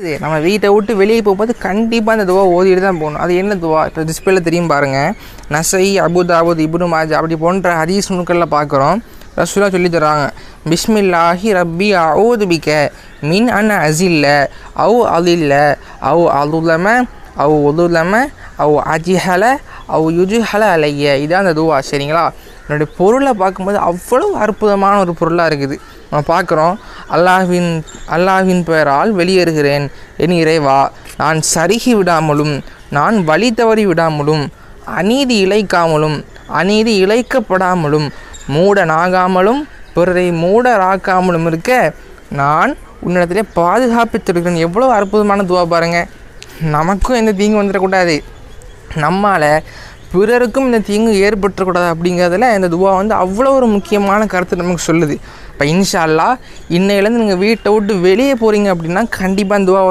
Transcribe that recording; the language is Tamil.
இது நம்ம வீட்டை விட்டு வெளியே போகும்போது கண்டிப்பாக அந்த துவா ஓதிட்டு தான் போகணும். அது என்ன துவா? இப்போ டிஸ்பிளேல தெரியும் பாருங்கள் நசை அபுதாபுத் இபுனு மாஜ் அப்படி போன்ற ஹதீஸ் நுணுக்களில் பார்க்குறோம் ரசூலா சொல்லி தராங்க. பிஸ்மில்லாஹி ரப்பி அவுது பிக்க மின் அன் அசில்ல அவு அலில்ல அவு அலுலம அவு உதுலம அவு அஜிஹல அவு யுஜுஹல அலைய. இதான் அந்த துவா. சரிங்களா? என்னுடைய பொருளை பார்க்கும்போது அவ்வளோ அற்புதமான ஒரு பொருளாக இருக்குது. பார்க்குறோம் அல்லாஹின் அல்லாஹின் பெயரால் வெளியேறுகிறேன். என் இறைவா நான் சருகி விடாமலும் நான் வழி தவறி விடாமலும் அநீதி இழைக்காமலும் அநீதி இழைக்கப்படாமலும் மூடனாகாமலும் பிறரை மூடராக்காமலும் இருக்க நான் உன்னிடத்திலே பாதுகாப்பித்திருக்கிறேன். எவ்வளோ அற்புதமான துவா பாருங்கள் நமக்கும் எந்த தீங்கு வந்துடக்கூடாது. நம்மால் பிறருக்கும் இந்த தீங்கு ஏற்பட்டுறக்கூடாது அப்படிங்கிறதுல இந்த துவா வந்து அவ்வளோ ஒரு முக்கியமான கருத்து நமக்கு சொல்லுது. இப்போ இன்ஷா அல்லாஹ் இன்னையிலேருந்து நீங்கள் வீட்டை விட்டு வெளியே போகிறீங்க அப்படின்னா கண்டிப்பாக இந்த துவா